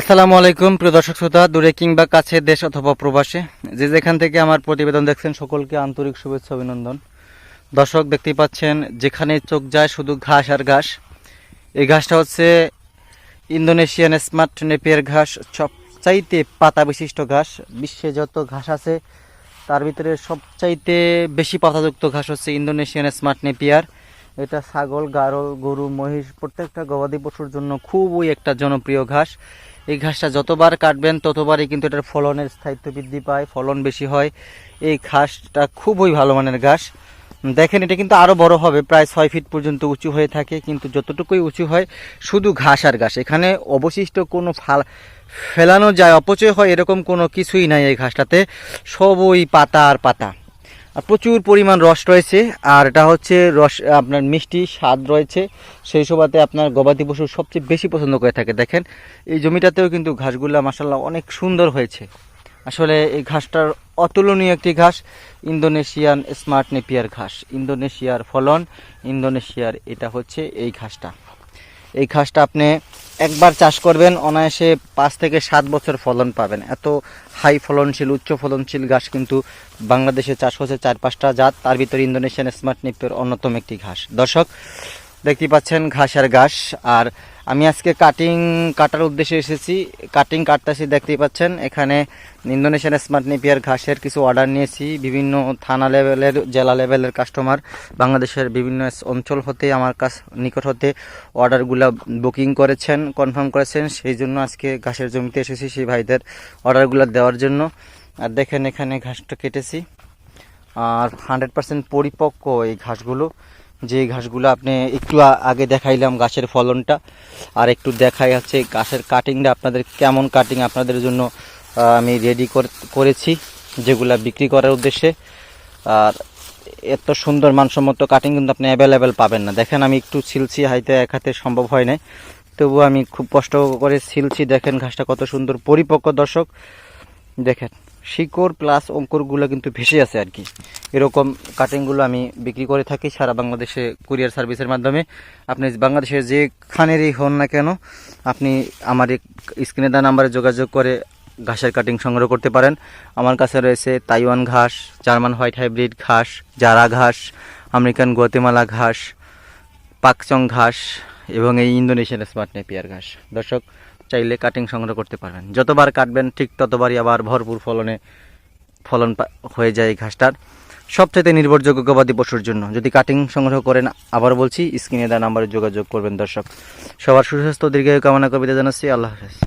আসসালামু আলাইকুম, প্রিয় দর্শক শ্রোতা, দূরে কিংবা কাছে দেশ অথবা প্রবাসে। যে যেখান থেকে আমার প্রতিবেদন দেখছেন, সকলকে আন্তরিক শুভেচ্ছা, অভিনন্দন। দর্শক দেখতে পাচ্ছেন, যেখানে চোখ যায় শুধু ঘাস আর ঘাস। এই ঘাসটা হচ্ছে ইন্দোনেশিয়ান স্মার্ট নেপিয়ার ঘাস, সবচাইতে পাতা বিশিষ্ট ঘাস। বিশ্বে যত ঘাস আছে, তার ভিতরে সবচাইতে বেশি পাতাযুক্ত ঘাস হচ্ছে ইন্দোনেশিয়ান স্মার্ট নেপিয়ার। এটা ছাগল, গারল, গরু, মহিষ, প্রত্যেকটা গবাদি পশুর জন্য খুবই একটা জনপ্রিয় ঘাস। এই ঘাসটা যতবার কাটবেন, ততবারই কিন্তু এটার ফলনের স্থায়িত্ব বৃদ্ধি পায়, ফলন বেশি হয়। এই ঘাসটা খুবই ভালো মানের ঘাস। দেখেন, এটা কিন্তু আরও বড় হবে, প্রায় ছয় ফিট পর্যন্ত উঁচু হয়ে থাকে, কিন্তু যতটুকুই উঁচু হয়, শুধু ঘাস আর ঘাস। এখানে অবশিষ্ট কোনো ফাল, ফেলানো যায়, অপচয় হয়, এরকম কোনো কিছুই নাই এই ঘাসটাতে। সবই পাতা আর পাতা। আর প্রচুর পরিমাণ রস রয়েছে, আর এটা হচ্ছে রস, আপনার মিষ্টি স্বাদ রয়েছে। সেই সবাতে আপনার গবাদি পশু সবচেয়ে বেশি পছন্দ করে থাকে, দেখেন। এই জমিটাতেও কিন্তু ঘাসগুলো মাসাল্লাহ অনেক সুন্দর হয়েছে। আসলে এই ঘাসটার অতুলনীয় একটি ঘাস, ইন্দোনেশিয়ান স্মার্ট নেপিয়ার ঘাস। ইন্দোনেশিয়ার ফলন, ইন্দোনেশিয়ার এটা হচ্ছে এই ঘাসটা। এই ঘাসটা আপনি একবার চাষ করবেন, অনায়াসে পাঁচ থেকে সাত বছর ফলন পাবেন। এত হাই ফলনশীল, উচ্চ ফলনশীল ঘাস কিন্তু বাংলাদেশে চাষ হচ্ছে চার পাঁচটা জাত। তার ভিতরে ইন্দোনেশিয়ান স্মার্ট নিপের অন্যতম একটি ঘাস। দর্শক, দেখতে পাচ্ছেন ঘাসের ঘাস, আর আমি আজকে কাটিং কাটার উদ্দেশ্যে এসেছি। কাটিং কাটতেছি, দেখতেই পাচ্ছেন, এখানে ইন্দোনেশিয়ান স্মার্ট নেপিয়ার ঘাসের কিছু অর্ডার নিয়েছি। বিভিন্ন থানা লেভেলের জেলা লেভেলের কাস্টমার বাংলাদেশের বিভিন্ন অঞ্চল হতে, আমার কাছ নিকট হতে অর্ডারগুলো বুকিং করেছেন কনফার্ম করেছেন। সেই জন্য আজকে ঘাসের জমিতে এসেছি সেই ভাইদের অর্ডারগুলো দেওয়ার জন্য। আর দেখেন এখানে ঘাসটা কেটেছি। আর হান্ড্রেড পরিপক্ক এই ঘাসগুলো। যে ঘাসগুলো আপনি একটু আগে দেখাইলাম গাছের ফলনটা, আর একটু দেখাই হচ্ছে গাছের কাটিংটা আপনাদের কেমন কাটিং আপনাদের জন্য আমি রেডি করেছি, যেগুলা বিক্রি করার উদ্দেশ্যে। আর এত সুন্দর মানসম্মত কাটিং কিন্তু আপনি অ্যাভেলেবেল পাবেন না। দেখেন আমি একটু ছিলছি হাইতে এক হাতে সম্ভব হয় নাই, তবুও আমি খুব কষ্ট করে ছিলছি দেখেন ঘাসটা কত সুন্দর পরিপক্ক দর্শক। দেখেন শিকড় প্লাস অঙ্কুরগুলো কিন্তু ভেসে আছে আর কি। এরকম কাটিংগুলো আমি বিক্রি করে থাকি সারা বাংলাদেশে কুরিয়ার সার্ভিসের মাধ্যমে। আপনি বাংলাদেশের যেখানেরই হন না কেন, আপনি আমার স্ক্রিনে দেওয়া নাম্বারে যোগাযোগ করে ঘাসের কাটিং সংগ্রহ করতে পারেন। আমার কাছে রয়েছে তাইওয়ান ঘাস জার্মান হোয়াইট হাইব্রিড ঘাস জারা ঘাস আমেরিকান গোয়াতেমালা ঘাস পাকচং ঘাস এবং এই ইন্দোনেশিয়ান স্মার্ট নেপিয়ার ঘাস। দর্শক চাইলে কাটিং সংগ্রহ করতে পারবেন। যতবার কাটবেন ঠিক ততবারই আবার ভরপুর ফলনে ফলন হয়ে যায় ঘাসটার। সবচেয়ে নির্ভরযোগ্য গবাদি পশুর জন্য। যদি কাটিং সংগ্রহ করেন আবার বলছি, স্ক্রিনে দেওয়া নাম্বারে যোগাযোগ করবেন দর্শক। সবার সুস্বাস্থ্য, দীর্ঘায়ু কামনা করবে বিদায় জানাচ্ছি। আল্লাহ হাফেজ।